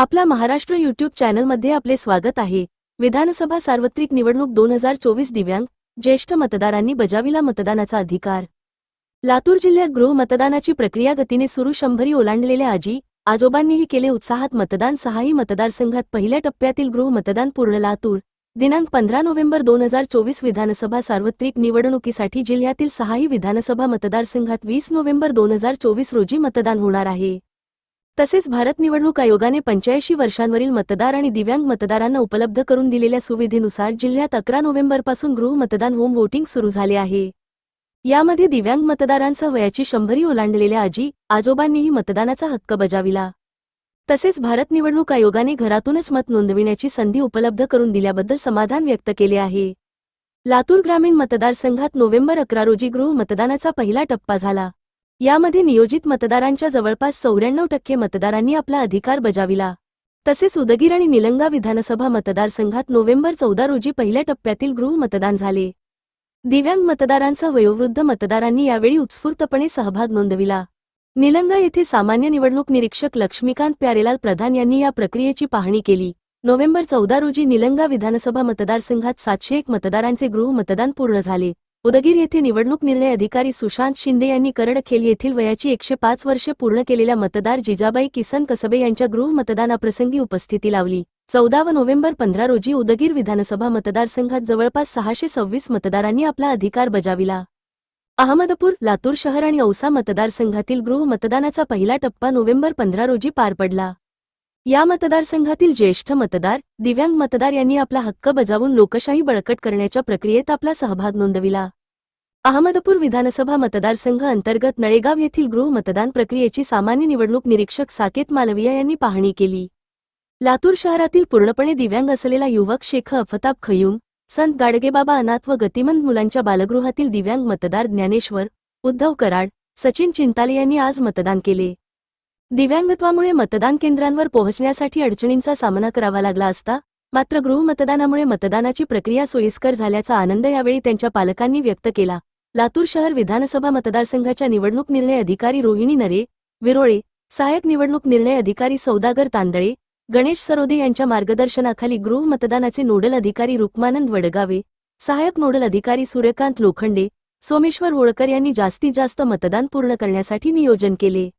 आपला महाराष्ट्र युट्यूब चॅनलमध्ये आपले स्वागत आहे. विधानसभा सार्वत्रिक निवडणूक दोन हजार चोवीस दिव्यांग ज्येष्ठ मतदारांनी बजाविला मतदानाचा अधिकार. लातूर जिल्ह्यात गृह मतदानाची प्रक्रिया गतीने सुरू शंभरी ओलांडलेल्या आजी आजोबांनीही केले उत्साहात मतदान सहाही मतदारसंघात पहिल्या टप्प्यातील गृह मतदान पूर्ण लातूर दिनांक पंधरा नोव्हेंबर दोन हजार चोवीस विधानसभा सार्वत्रिक निवडणुकीसाठी जिल्ह्यातील सहाही विधानसभा मतदारसंघात वीस नोव्हेंबर दोन हजार चोवीस रोजी मतदान होणार आहे. तसेच भारत निवडणूक आयोगाने पंच्याऐंशी वर्षांवरील मतदार आणि दिव्यांग मतदारांना उपलब्ध करून दिलेल्या सुविधेनुसार जिल्ह्यात अकरा नोव्हेंबरपासून गृह मतदान होम वोटिंग सुरू झाले आहे. यामध्ये दिव्यांग मतदारांसह वयाची शंभरी ओलांडलेल्या आजी आजोबांनीही मतदानाचा हक्क बजाविला. तसेच भारत निवडणूक आयोगाने घरातूनच मत नोंदविण्याची संधी उपलब्ध करून दिल्याबद्दल समाधान व्यक्त केले आहे. लातूर ग्रामीण मतदारसंघात नोव्हेंबर अकरा रोजी गृह मतदानाचा पहिला टप्पा झाला. यामध्ये नियोजित मतदारांच्या जवळपास चौऱ्याण्णव टक्के मतदारांनी आपला अधिकार बजाविला. तसेच उदगीर आणि निलंगा विधानसभा मतदारसंघात नोव्हेंबर चौदा रोजी पहिल्या टप्प्यातील गृह मतदान झाले. दिव्यांग मतदारांसह वयोवृद्ध मतदारांनी यावेळी उत्स्फूर्तपणे सहभाग नोंदविला. निलंगा येथे सामान्य निवडणूक निरीक्षक लक्ष्मीकांत प्यारेलाल प्रधान यांनी या प्रक्रियेची पाहणी केली. नोव्हेंबर चौदा रोजी निलंगा विधानसभा मतदारसंघात सातशे एक मतदारांचे गृह मतदान पूर्ण झाले. उदगीर येथे निवडणूक निर्णय अधिकारी सुशांत शिंदे यांनी करडखेल येथील वयाची एकशे पाच वर्षे पूर्ण केलेल्या मतदार जिजाबाई किसन कसबे यांच्या गृह मतदानाप्रसंगी उपस्थिती लावली. चौदा व नोव्हेंबर पंधरा रोजी उदगीर विधानसभा मतदारसंघात जवळपास सहाशे सव्वीस मतदारांनी आपला अधिकार बजाविला. अहमदपूर लातूर शहर आणि औसा मतदारसंघातील गृह मतदानाचा पहिला टप्पा नोव्हेंबर पंधरा रोजी पार पडला. या मतदारसंघातील ज्येष्ठ मतदार दिव्यांग मतदार यांनी आपला हक्क बजावून लोकशाही बळकट करण्याच्या प्रक्रियेत आपला सहभाग नोंदविला. अहमदपूर विधानसभा मतदारसंघ अंतर्गत नळेगाव येथील गृह मतदान प्रक्रियेची सामान्य निवडणूक निरीक्षक साकेत मालविया यांनी पाहणी केली. लातूर शहरातील पूर्णपणे दिव्यांग असलेला युवक शेख अफताब खयूम संत गाडगेबाबा अनाथ व गतिमंद मुलांच्या बालगृहातील दिव्यांग मतदार ज्ञानेश्वर उद्धव कराड सचिन चिंताले यांनी आज मतदान केले. दिव्यांगत्वामुळे मतदान केंद्रांवर पोहोचण्यासाठी अडचणींचा सामना करावा लागला असता मात्र गृहमतदानामुळे मतदानाची प्रक्रिया सोयीस्कर झाल्याचा आनंद यावेळी त्यांच्या पालकांनी व्यक्त केला. लातूर शहर विधानसभा मतदारसंघाच्या निवडणूक निर्णय अधिकारी रोहिणी नरे विरोळे सहाय्यक निवडणूक निर्णय अधिकारी सौदागर तांदळे गणेश सरोदे यांच्या मार्गदर्शनाखाली गृह मतदानाचे नोडल अधिकारी रुक्मानंद वडगावे सहाय्यक नोडल अधिकारी सूर्यकांत लोखंडे सोमेश्वर होळकर यांनी जास्तीत जास्त मतदान पूर्ण करण्यासाठी नियोजन केले.